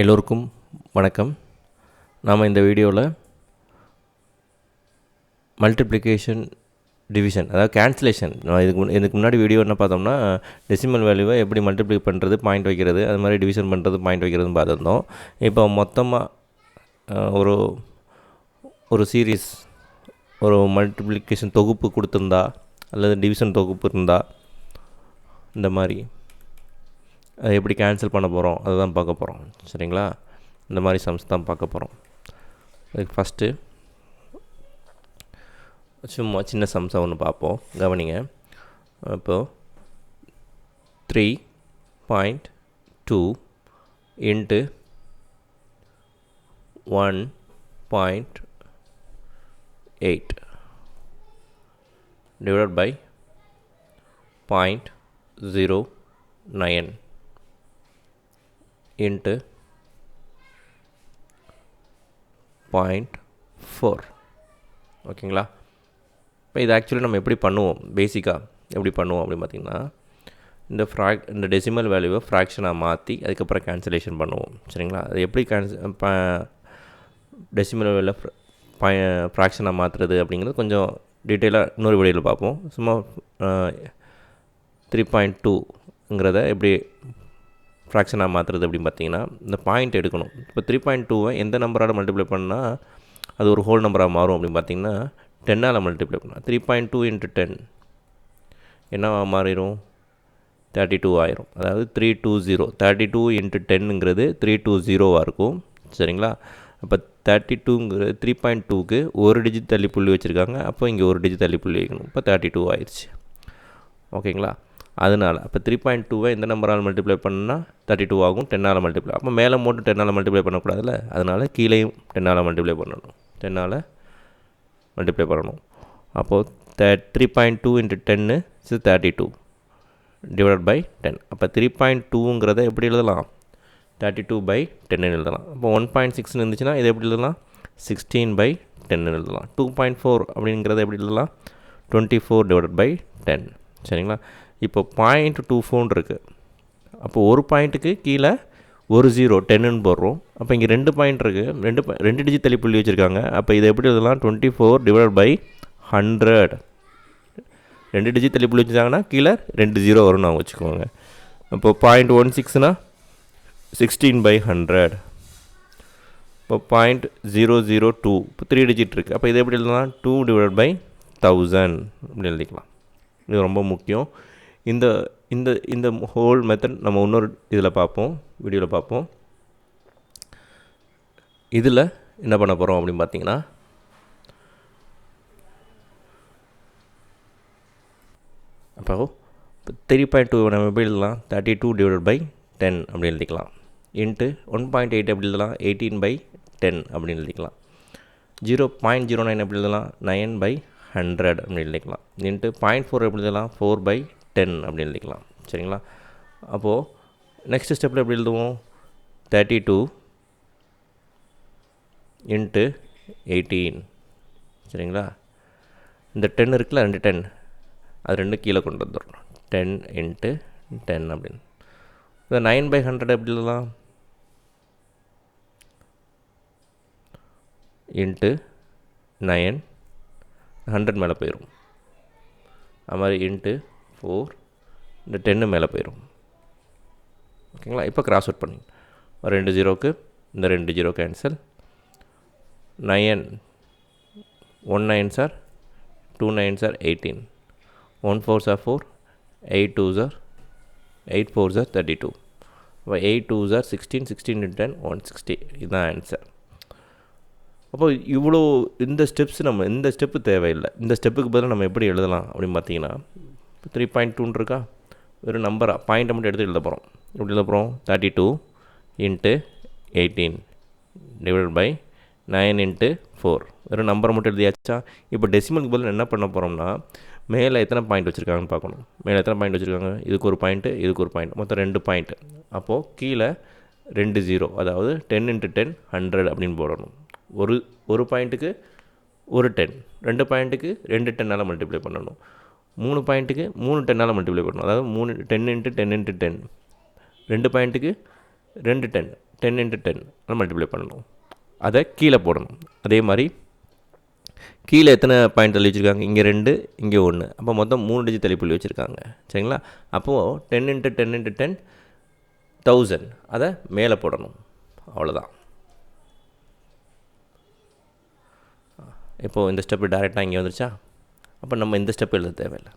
எல்லோருக்கும் வணக்கம். நாம் இந்த வீடியோவில் மல்டிப்ளிகேஷன் டிவிஷன் அதாவது கேன்சலேஷன் இதுக்கு முன் இதுக்கு முன்னாடி வீடியோ என்ன பார்த்தோம்னா டெசிமல் வேல்யூவை எப்படி மல்டிப்ளை பண்ணுறது பாயிண்ட் வைக்கிறது அது மாதிரி டிவிஷன் பண்ணுறது பாயிண்ட் வைக்கிறதுன்னு பார்த்துருந்தோம். இப்போ மொத்தமாக ஒரு ஒரு சீரீஸ் ஒரு மல்டிப்ளிகேஷன் தொகுப்பு கொடுத்துருந்தா அல்லது டிவிஷன் தொகுப்பு இருந்தால் இந்த மாதிரி அதை எப்படி கேன்சல் பண்ண போகிறோம் அதை தான் பார்க்க போகிறோம் சரிங்களா? இந்த மாதிரி சம்ஸ் தான் பார்க்க போகிறோம் அதுக்கு ஃபஸ்ட்டு சும்மா சின்ன சம்ஸை ஒன்று பார்ப்போம். கவனிங்க. இப்போது three point two into one point eight டூடட் by point by nine into point four ஓகேங்களா இப்போ இது ஆக்சுவலி நம்ம எப்படி பண்ணுவோம்? பேசிக்காக எப்படி பண்ணுவோம் அப்படின்னு பார்த்தீங்கன்னா இந்த ஃப்ராக் இந்த டெசிமல் வேல்யூவை ஃப்ராக்ஷனாக மாற்றி அதுக்கப்புறம் கேன்சலேஷன் பண்ணுவோம். சரிங்களா? அது எப்படி கேன்ச டெசிமல் வேல்யூ ஃப்ராக்ஷனாக மாற்றுறது அப்படிங்கிறது கொஞ்சம் டீட்டெயிலாக இன்னொரு வீடியோவில் பார்ப்போம். சும்மா த்ரீ பாயிண்ட் டூங்கிறத எப்படி ஃப்ராக்ஷனாக மாற்றுறது அப்படின்னு பார்த்தீங்கன்னா இந்த பாயிண்ட் எடுக்கணும். இப்போ த்ரீ பாயிண்ட் டூவை எந்த நம்பரால் மல்டிப்ளை பண்ணால் அது ஒரு ஹோல் நம்பராக மாறும் அப்படின்னு பார்த்தீங்கன்னா டென்னால் மல்டிப்ளை பண்ணால் three point two into ten என்னவாக மாறிடும்? தேர்ட்டி டூ ஆயிரும். அதாவது three two zero thirty two into டென்னுங்கிறது three two ஜீரோவாக இருக்கும். சரிங்களா? அப்போ தேர்ட்டி டூங்கிறது த்ரீ பாயிண்ட் டூக்கு ஒரு டிஜிட் தள்ளி புள்ளி வச்சுருக்காங்க. அப்போ இங்கே ஒரு டிஜிட் தள்ளி புள்ளி வைக்கணும். இப்போ தேர்ட்டி டூ ஆயிடுச்சு ஓகேங்களா? அதனால் அப்போ த்ரீ பாயிண்ட் டூவை இந்த நம்பரால் மல்டிப்ளை பண்ணால் தேர்ட்டி டூ ஆகும் டென்னால் மல்டிப்ளை அப்போ மேலே மட்டும் டென்னால் மல்டிப்ளை பண்ணக்கூடாதுல்ல? அதனால் கீழேயும் டென்னால் மல்டிப்ளை பண்ணணும். டென்னால் மல்டிப்ளை பண்ணணும். அப்போது the three point two into ten is thirty two divide by ten அப்போ த்ரீ பாயிண்ட் டூங்கிறத எப்படி எழுதலாம்? தேர்ட்டி டூ பை டென்னு எழுதலாம். அப்போ ஒன் பாயிண்ட் சிக்ஸ்னு இருந்துச்சுன்னா இதை எப்படி எழுதலாம்? சிக்ஸ்டீன் பை டென்னு எழுதலாம். டூ பாயிண்ட் ஃபோர் அப்படிங்கிறத எப்படி எழுதலாம்? Twenty four divide by ten சரிங்களா? இப்போ பாயிண்ட் டூ ஃபோன் இருக்குது அப்போ ஒரு பாயிண்ட்டுக்கு கீழே ஒரு ஜீரோ டென்னுன்னு போடுறோம். அப்போ இங்கே ரெண்டு பாயிண்ட் இருக்குது ரெண்டு ரெண்டு டிஜிட் தள்ளி புள்ளி வச்சுருக்காங்க. அப்போ இதை எப்படி எழுதலாம்? Twenty four divide by hundred ரெண்டு டிஜிட் தள்ளி புள்ளி வச்சுருந்தாங்கன்னா கீழே ரெண்டு ஜீரோ வரும்னு அவங்க வச்சுக்கோங்க. அப்போ பாயிண்ட் ஒன் சிக்ஸ்னா சிக்ஸ்டீன் பை ஹண்ட்ரட் இப்போ பாயிண்ட் ஜீரோ ஜீரோ டூ இப்போ த்ரீ டிஜிட் இருக்குது அப்போ இதை எப்படி எழுதலாம்? டூ டிவைட் பை தௌசண்ட் அப்படின்னு எழுதிக்கலாம். இது ரொம்ப முக்கியம். இந்த இந்த இந்த ஹோல் மெத்தட் நம்ம இன்னொரு இதில் பார்ப்போம் வீடியோவில் பார்ப்போம். இதில் என்ன பண்ண போகிறோம் அப்படின்னு பார்த்தீங்கன்னா அப்போ த்ரீ பாயிண்ட் டூ நம்ம எப்படி எழுதலாம் thirty two divide by ten அப்படி எழுதிக்கலாம். இன்ட்டு ஒன் பாயிண்ட் எயிட் எப்படி எழுதலாம்? எயிட்டீன் பை டென் அப்படின்னு எழுதிக்கலாம். ஜீரோ பாயிண்ட் ஜீரோ நைன் எப்படி எழுதலாம்? நைன் பை ஹண்ட்ரட் அப்படின்னு எழுதிக்கலாம். இன்ட்டு பாயிண்ட் ஃபோர் எப்படி எழுதலாம்? ஃபோர் பை டென் அப்படின்னு எழுதிக்கலாம். சரிங்களா? அப்போது நெக்ஸ்ட் ஸ்டெப்பில் எப்படி எழுதுவோம்? தேர்ட்டி டூ இன்ட்டு எயிட்டீன் சரிங்களா? இந்த டென் இருக்குல்ல ரெண்டு டென் அது ரெண்டு கீழே கொண்டு வந்துடணும். டென் இன்ட்டு டென் அப்படின்னு. இந்த நைன் பை ஹண்ட்ரட் எப்படி எழுதலாம்? இன்ட்டு நயன் ஹண்ட்ரட் மேலே போயிடும் அது மாதிரி இன்ட்டு ஃபோர் இந்த டென்னு மேலே போயிடும் ஓகேங்களா? இப்போ கிராஸ் அவுட் பண்ணி. ரெண்டு ஜீரோக்கு இந்த ரெண்டு zero cancel nine one nine sir two nine sir eighteen one four sir four eight two sir eight four sir thirty two அப்போ eight two sir sixteen sixteen ten one sixty இதுதான் answer அப்போ இவ்வளோ இந்த steps நம்ம இந்த step தேவையில்லை. இந்த ஸ்டெப்புக்கு பதிலாக நம்ம எப்படி எழுதலாம் அப்படின்னு பார்த்தீங்கன்னா இப்போ த்ரீ பாயிண்ட் டூன்னு இருக்கா? வெறும் நம்பராக பாயிண்ட்டை மட்டும் எடுத்து எழுத போகிறோம் எப்படி எழுத போகிறோம் thirty two into eighteen divide by nine into four வெறும் நம்பரை மட்டும் எழுதியாச்சா? இப்போ டெசிமலுக்கு பதில் என்ன பண்ண போகிறோம்னா மேலே எத்தனை பாயிண்ட் வச்சுருக்காங்கன்னு பார்க்கணும். மேலே எத்தனை பாயிண்ட் வச்சுருக்காங்க? இதுக்கு ஒரு பாயிண்ட்டு இதுக்கு ஒரு பாயிண்ட் மொத்தம் ரெண்டு பாயிண்ட்டு அப்போது கீழே ரெண்டு ஜீரோ அதாவது டென் இன்ட்டு டென் ஹண்ட்ரட் அப்படின்னு போடணும். ஒரு ஒரு பாயிண்ட்டுக்கு ஒரு டென் ரெண்டு பாயிண்ட்டுக்கு ரெண்டு டென்னால் மல்டிப்ளை பண்ணணும். மூணு பாயிண்ட்டுக்கு மூணு டென்னால் மல்டிப்ளை பண்ணணும். அதாவது மூணு ten into ten into ten ரெண்டு பாயிண்ட்டுக்கு ரெண்டு ten ten into ten multiply பண்ணணும். அதை கீழே போடணும். அதே மாதிரி கீழே எத்தனை பாயிண்ட் தள்ளி வச்சுருக்காங்க? இங்கே ரெண்டு இங்கே ஒன்று அப்போ மொத்தம் மூணு டிஜிட் தள்ளி புள்ளி வச்சுருக்காங்க. சரிங்களா? அப்போது ten into ten into ten thousand அதை மேலே போடணும். அவ்வளோதான் இப்போது இந்த ஸ்டெப்பு டேரெக்டாக இங்கே வந்துருச்சா? அப்போ நம்ம இந்த ஸ்டெப் எழுத தேவையில்லை.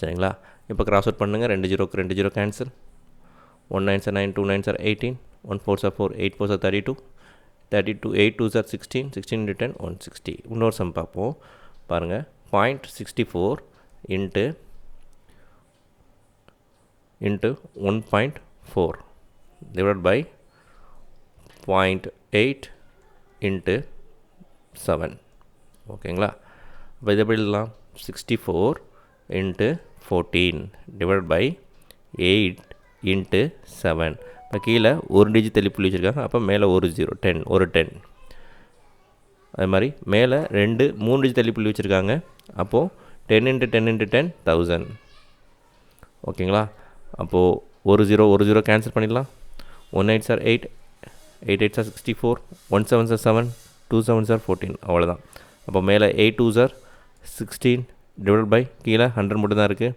சரிங்களா? இப்போ கிராஸ் அவுட் பண்ணுங்கள் ரெண்டு ஜீரோக்கு ரெண்டு zero cancel one nine sir nine two nine sir eighteen one four sir four eight four sir thirty two thirty two eight two sir sixteen sixteen written ten one sixty இன்னொரு sum பார்ப்போம். பாருங்கள் point sixty four into into one point four divide by point eight into seven ஓகேங்களா அப்போ எப்படி எழுதலாம் sixty four into fourteen divide by eight into seven இப்போ கீழே ஒரு டிஜிட் தள்ளி புள்ளி வச்சுருக்காங்க. அப்போ மேலே ஒரு ஜீரோ டென் ஒரு டென் அது மாதிரி மேலே ரெண்டு மூணு டிஜிட் தள்ளி புள்ளி வச்சுருக்காங்க அப்போது ten into ten into ten thousand ஓகேங்களா அப்போது ஒரு ஜீரோ ஒரு ஜீரோ கேன்சல் பண்ணிடலாம். One eight sir eight eight eight sir sixty four one seven sir seven two seven sir fourteen அவ்வளோதான் அப்போ மேலே eight two sir sixteen divide by கீழே hundred மட்டும் தான் இருக்குது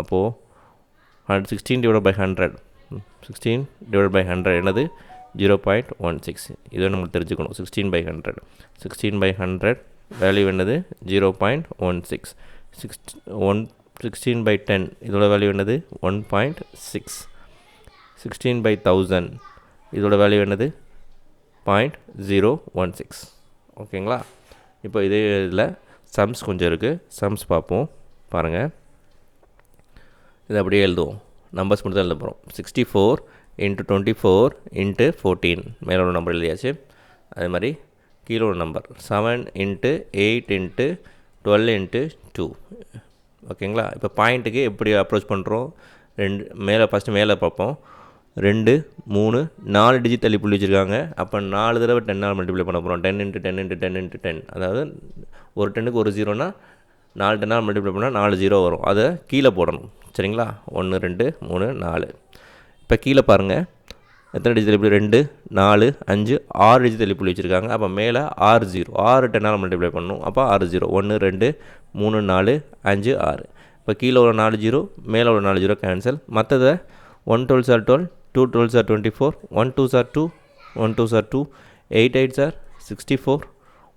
அப்போது hundred sixteen divide by hundred sixteen divide by hundred என்னது? Zero point one six இதை நம்ம தெரிஞ்சுக்கணும். Sixteen by hundred sixteen by hundred value என்னது? Zero point one six six one sixteen by ten இதோட வேல்யூ என்னது? One point six sixteen by thousand இதோட value என்னது? Point zero one six ஓகேங்களா இப்போ இதே இதில் சம்ஸ் கொஞ்சம் இருக்குது சம்ஸ் பார்ப்போம். பாருங்கள் இது அப்படியே எழுதுவோம். நம்பர்ஸ் மட்டும் தான் எழுத போகிறோம் sixty four into twenty four into fourteen மேலே உள்ள நம்பர் எழுதியாச்சு. அதே மாதிரி கீழே உள்ள number seven into eight into twelve into two ஓகேங்களா இப்போ பாயிண்ட்டுக்கு எப்படி அப்ரோச் பண்ணுறோம் ரெண்டு மேலே ஃபஸ்ட்டு மேலே பார்ப்போம். ரெண்டு மூணு நாலு டிஜிட் தள்ளி புள்ளி வச்சுருக்காங்க. அப்போ நாலு தடவை டென்னால் மல்டிப்ளை பண்ண போகிறோம் ten into ten into ten into ten அதாவது ஒரு டென்னுக்கு ஒரு ஜீரோனா நாலு டென்னால் மல்டிப்ளை பண்ணால் நாலு ஜீரோ வரும். அதை கீழே போடணும். சரிங்களா? ஒன்று ரெண்டு மூணு நாலு. இப்போ கீழே பாருங்கள் எத்தனை டிஜிட் தள்ளி ரெண்டு நாலு அஞ்சு ஆறு டிஜிட் தள்ளி புள்ளி வச்சுருக்காங்க. அப்போ மேலே ஆறு ஜீரோ ஆறு டென்னால் மல்டிப்ளை பண்ணணும். அப்போ ஆறு ஜீரோ ஒன்று ரெண்டு மூணு நாலு அஞ்சு ஆறு. இப்போ கீழே உள்ள நாலு ஜீரோ மேலே உள்ள நாலு ஜீரோ கேன்சல் மற்றதை one twelve sir twelve two twelve sir twenty four one two sir two one two sir two eight eight sir sixty four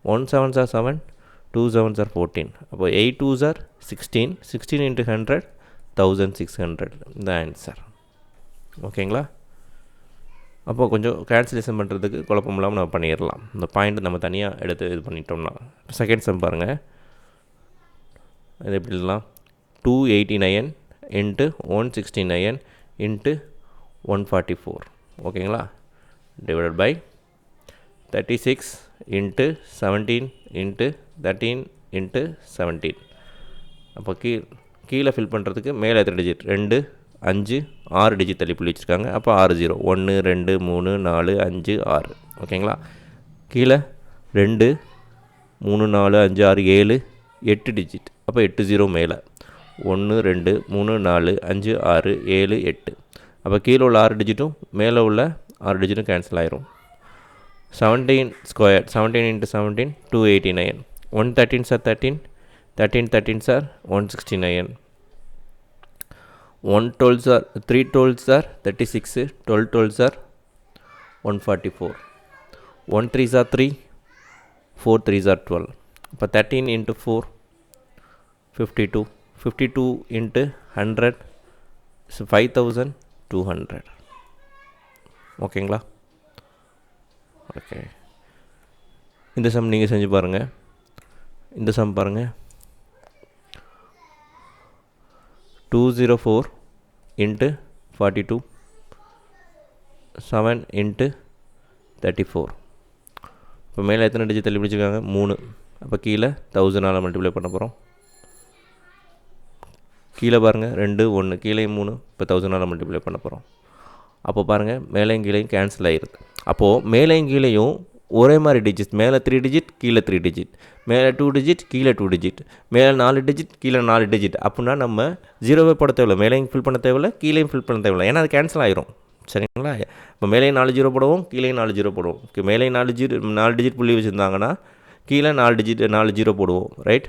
one seven sir seven two seven sir fourteen அப்போ eight two sir sixteen sixteen into hundred thousand six hundred இந்த answer ஓகேங்களா அப்போ கொஞ்சம் cancellation பண்ணுறதுக்கு குழப்பம் இல்லாமல் நம்ம பண்ணிடலாம் இந்த பாயிண்ட் நம்ம தனியாக எடுத்து இது பண்ணிட்டோம்னா. செகண்ட் சம் பாருங்கள் இது எப்படிலாம்? Two eighty nine into one sixty nine into one forty four ஓகேங்களா divided by thirty six into seventeen into thirteen into seventeen அப்போ கீழ் கீழே ஃபில் பண்ணுறதுக்கு மேலே எத்தனை டிஜிட் ரெண்டு அஞ்சு ஆறு டிஜிட் தள்ளி புள்ளி வச்சுருக்காங்க. அப்போ ஆறு ஜீரோ ஒன்று ரெண்டு மூணு நாலு அஞ்சு ஆறு. ஓகேங்களா கீழே ரெண்டு மூணு நாலு அஞ்சு ஆறு ஏழு எட்டு டிஜிட் அப்போ எட்டு ஜீரோ மேலே. ஒன்று ரெண்டு மூணு நாலு அஞ்சு ஆறு ஏழு எட்டு. அப்போ கீழே உள்ள ஆறு டிஜிட்டும் மேலே உள்ள ஆறு டிஜிட்டும் கேன்சல் ஆயிரும். Seventeen square seventeen into seventeen two eighty nine one thirteen sir thirteen thirteen thirteen sir one sixty nine one twelve sir three twelve sir thirty six twelve twelve sir one forty four one three sir three four three sir twelve இப்போ thirteen into four fifty two fifty two into hundred five thousand two hundred ஓகேங்களா okay இந்த sum நீங்கள் செஞ்சு பாருங்கள் இந்த some பாருங்கள் two zero four into forty two seven into thirty four இப்போ மேலே எத்தனை டிஜிட் தள்ளி பிடிச்சிருக்காங்க? மூணு. அப்போ கீழே தௌசண்டால் மல்டிப்ளை பண்ண போகிறோம் கீழே பாருங்கள் ரெண்டு ஒன்று கீழே மூணு இப்போ தௌசண்டால் மல்டிப்ளை பண்ண போகிறோம் அப்போ பாருங்கள் மேலேயும் கீழேயும் கேன்சல் ஆகிருது அப்போது மேலேயும் கீழேயும் ஒரே மாதிரி டிஜிட் மேலே த்ரீ டிஜிட் கீழே த்ரீ டிஜிட் மேலே டூ டிஜிட் கீழே டூ டிஜிட் மேலே நாலு டிஜிட் கீழே நாலு டிஜிட் அப்படின்னா நம்ம ஜீரோவே போட தேவையில்ல. மேலேயும் ஃபில் பண்ண தேவையில்ல கீழேயும் ஃபில் பண்ண தேவையில்ல. ஏன்னா அது கேன்சல் ஆயிரும். சரிங்களா? இப்போ மேலேயும் நாலு ஜீரோ போடுவோம் கீழே நாலு ஜீரோ போடுவோம். மேலேயும் நாலு ஜீரோ நாலு டிஜிட் புள்ளி வச்சுருந்தாங்கன்னா கீழே நாலு டிஜிட் நாலு ஜீரோ போடுவோம் ரைட்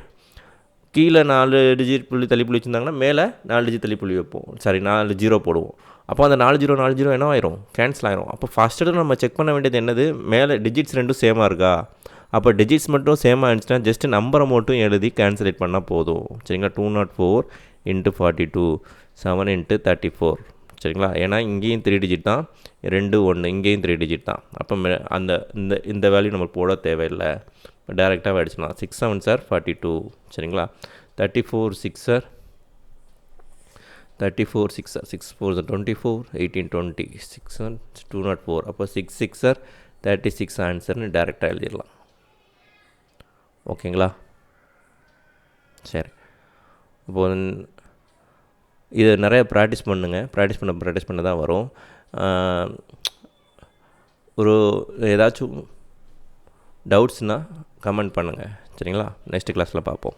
கீழே நாலு டிஜிட் புள்ளி தள்ளி புள்ளி வச்சுருந்தாங்கன்னா மேலே நாலு டிஜிட் தள்ளி புள்ளி வைப்போம். சாரி நாலு ஜீரோ போடுவோம். அப்போ அந்த நாலு ஜீரோ நாலு ஜீரோ என்ன ஆயிரும் கேன்சல் ஆயிரும். அப்போ ஃபஸ்ட்டு நம்ம செக் பண்ண வேண்டியது என்னது? மேலே டிஜிட்ஸ் ரெண்டும் சேமாக இருக்கா? அப்போ டிஜிட்ஸ் மட்டும் சேமாக இருந்துச்சுன்னா ஜஸ்ட் நம்பரை மட்டும் எழுதி கேன்சலேட் பண்ணால் போதும். சரிங்களா? Two naught four into forty two seven into thirty four சரிங்களா? ஏன்னா இங்கேயும் த்ரீ டிஜிட் தான். ரெண்டு ஒன்று இங்கேயும் த்ரீ டிஜிட் தான். அப்போ மே- அந்த இந்த இந்த வேல்யூ நம்ம போட தேவையில்லை. இப்போ டேரெக்டாக அடிச்சிடலாம் six seven sir forty two சரிங்களா? Thirty four six sir thirty four six sir six four sir twenty four eighteen twenty six one two naught four அப்போ six six sir thirty six ஆன்சர்னு டேரெக்டாக எழுதிடலாம். ஓகேங்களா சரி. இப்போ இதை இது நிறைய ப்ராக்டிஸ் பண்ணுங்க. ப்ராக்டிஸ் பண்ண ப்ராக்டிஸ் பண்ண தான் வரும். ஒரு ஏதாச்சும் டவுட்ஸ்னால் கமெண்ட் பண்ணுங்கள் சரிங்களா? நெக்ஸ்ட் கிளாஸில் பார்ப்போம்.